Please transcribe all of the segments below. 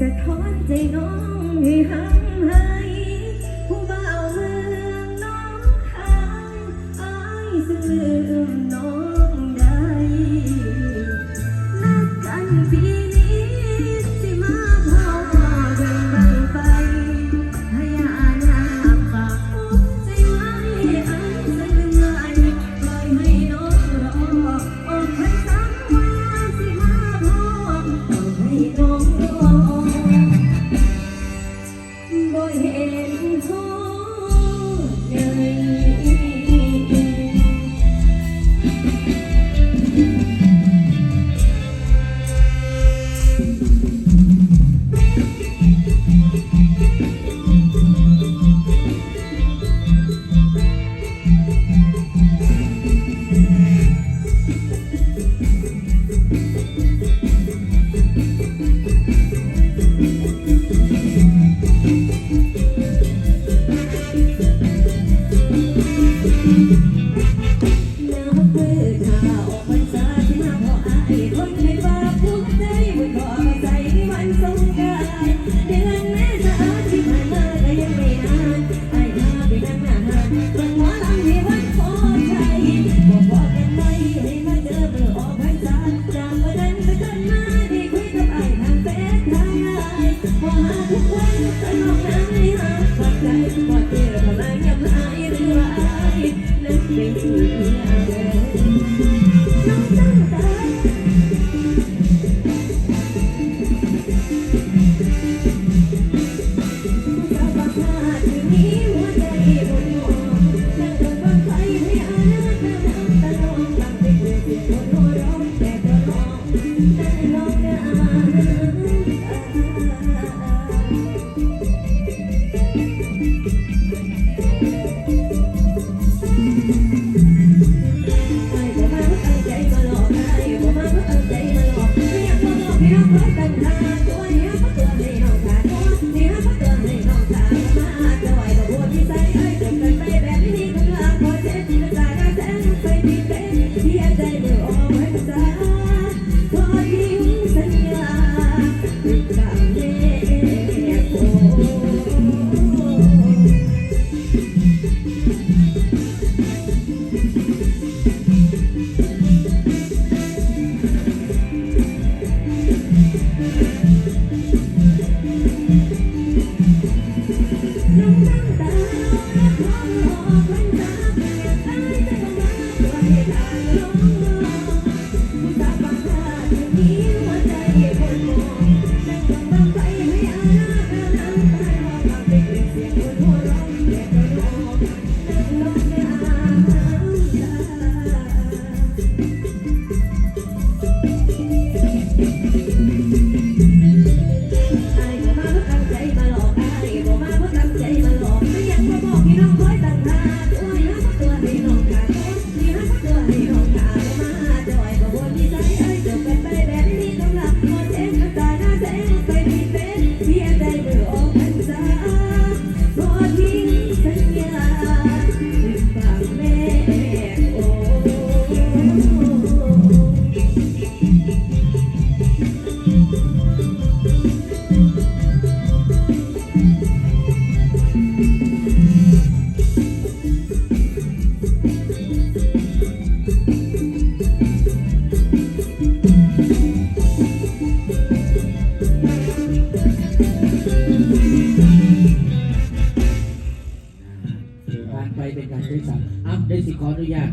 สะท้อนใจน้องให้หา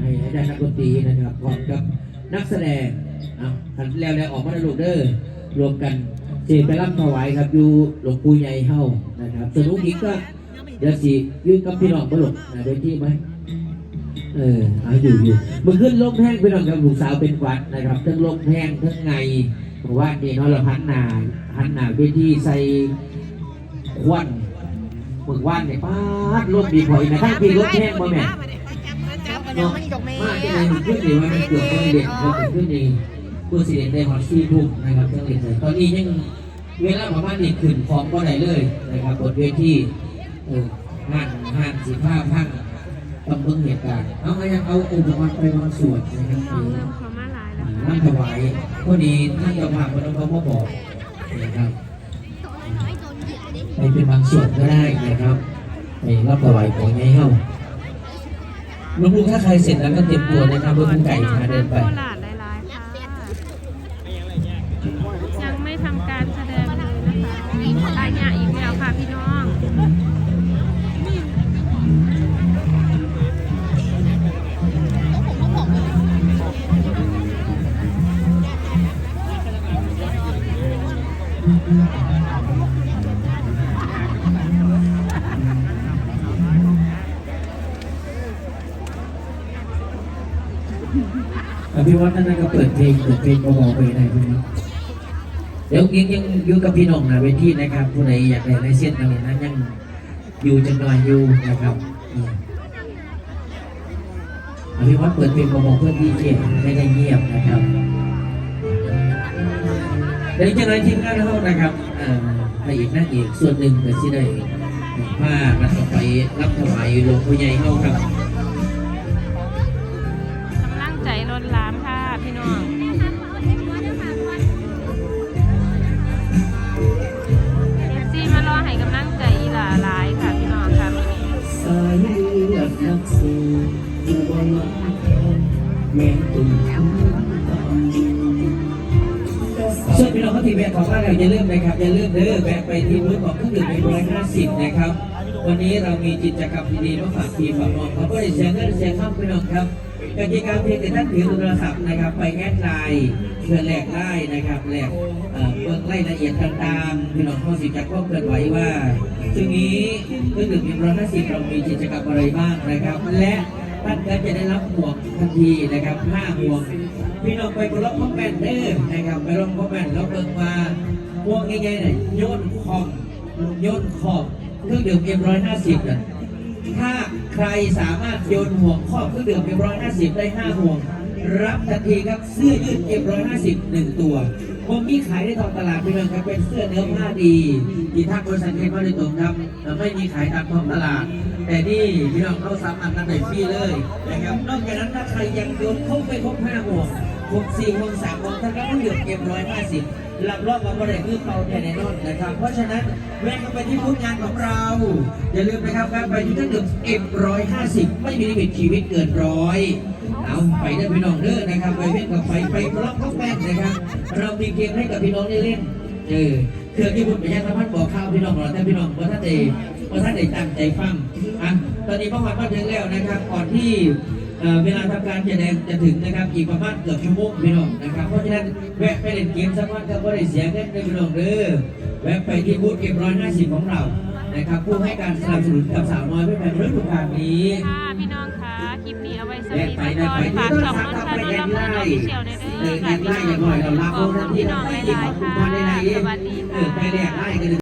ให้ให้ได้นักดนตรีนะครับพร้อมกับนักแสดงอะทันแล้วแล้วออกมาในโลกเดอร์รวมกันเจไปรับถวายครับอยู่หลวงปู่ใหญ่เฮานะครับส่วนลูกหญิงก็เดี๋ยวสิยื่นกับพี่น้องบ่หลงนะเดี๋ยวที่ไหมเออเอาอยู่อยู่มึงขึ้นลมแห้งพี่น้องกับลูกสาวเป็นวัดนะครับทั้งลมแห้งทั้งไงเพราะว่านี่เนาะเราหันหนาหันหนาเวทีใส่ควันมึงว่านเนี่ยป้าดรถดีพออีกนะทั้งที่รถแห้งบ่แม่ เนาะมาจะไหนมันขึ้นดีว่ามันเกือบคนเด็กคนขึ้นดีผู้สิเด็ได้หอดซีทุ่มนะครับจังเลยตอนนี้ยังเวลาประมาณนี้ขึ้นของก็ได้เลยนะครับบนเวทีเออห้างห้างสีผ้าพังต้องเบิ่งเหตุการณ์เอามายังเอาอุปกรณ์ไปบางส่วนนะครับเออนั่งถวายพอดีท่านเจ้าภาพนนั้นเขามาบอกนะครับไปเป็นบางส่วนก็ได้นะครับไปรับถวายของไงเฮ้า ลูกๆถ้าใครเสร็จแล้วก็เตรียมตัวนะครับเพื่อคุณไก่พาเดินไป โคราชหลายๆค่ะยังไม่ทำการแสดงเลยนะคะอายะอีกแล้วค่ะพี่น้องอภิ วัฒน์นั่นก็เปิดเพลงเปิดเพลงเบาๆไปไหนพวกนี้เดี๋ยวยังยังอยู่กับพี่น้องนะเวทีนะครับผู้ใดอยากได้ลายเส้นอะไรนั้นยังอยู่จังหน่อยอยู่นะครับอืมอภิวัฒน์เปิดเพลงเบาๆเพื่อที่จะไม่ได้เงียบนะครับเดี๋ยวจะเลยทีมงานเขานะครับอ่อพระเอกนางเอกส่วนหนึ่งก็ที่ได้ผ้ามาต่อไปรับถวายหลวงพ่อใหญ่เขาครับ วนพี่น้องขที่แวะของบ้านเราอย่าลืมนะครับอย่าลืมเด้อแวะไปที่บูธของเครื่องดื่มร้อยห้าสิบนะครับ วันนี้เรามีกิจกรรมดีๆมาฝากพี่ฝากน้องเขาก็ได้เสียเงินเสียข้ามพี่น้องครับกติกาเพียงแต่ท่านถือโทรศัพท์นะครับ ไปแอดไลน์เพื่อแลกได้นะครับแลกเอ่อเบื้องรายละเอียดต่างๆพี่น้องเขาสิจักข้อเคลื่อนไหวว่าซึ่งนี้เครื่องดื่มร้อยห้าสิบเรามีกิจกรรมอะไรบ้างนะครับ และ ท่านก็จะได้รับหมวกทันทีนะครับห้าหมวก พี่น้องไปบนรถคอมแมนเดอนะครับไปรถคอมแมนแล้วเบิ่งมาพวกง่ายๆเนี่ยโยนขอบโยนขอบเครื่องดื่มเอ็มร้อยห้าสิบน่ะถ้าใครสามารถโยนห่วงครอบเครื่องดื่มเอ็มร้อยห้าสิบได้ห้าห่วง รับทันทีครับเสื้อยืดเอ็มร้อยห้าสิบหนึ่งตัวผมมีขายในท้องตลาดพี่น้องครับเป็นเสื้อเนื้อผ้าดี ที่ทางบริษัทเอ็มร้อยตรงครับไม่มีขายตามท้องตลาด แต่นี่พี่น้องเขาสามารถนำไปฟรีเลยนะครับนอกจากนั้นถ้าใครยังโยนครบไปครบห้าห่วงหกสี่หกสามหกท่านก็ต้องเหลือเก็บร้อยห้าสิบรับรองว่าประเด็นคือเตาแค่แน่นอนนะครับ เพราะฉะนั้นแวะเข้าไปที่บูธงานของเรา อย่าลืมนะครับการไปที่เครื่องดื่มเอ็มร้อยห้าสิบไม่มีลิมิตชีวิตเกินร้อยเอาไปได้พี่น้องเด้อนะครับไปเล่นกับไฟไปพร้อมกับแป้งนะครับ เรามีเกมให้กับพี่น้องได้เล่นเออ เครื่องที่บุญไปยังสามารถบอกข้าวพี่น้องเราแต่พี่น้องเพราะท่านเดเพราะท่านเดตั้งใจฟังอะตอนนี้พ่อมาถึงแล้วนะครับ ก่อนที่เอ่อเวลาทำการแสดงจะถึงนะครับอีกประมาณเกือบชั่วโมงพี่น้องนะครับเพราะฉะนั้นแวะไปเล่นเกมสักวันก็ไม่ได้เสียเงินเลยพี่น้องเด้อแวะไปที่บูธเกมร้อยห้าสิบของเรานะครับผู้ให้การสนับสนุนกับสาวน้อยเพื่อแผ่นฤดูกาลนี้ค่ะพี่น้องค่ะคลิปนี้เอาไว้สแวะวีไปไปนะก่อนไปฝากที่ช่องสามนนทำชาไปแนแอลนลำไลพูนออฟฟิน์เชียลในเอเด้ออแอค่ะนไลน์อย่างหน่อยเรารับขอบคุณพี่น้องหลายๆที่ค่ะของคุณมาในไลน์สวัสดีเอค่ะอไปแลกไลน์กัน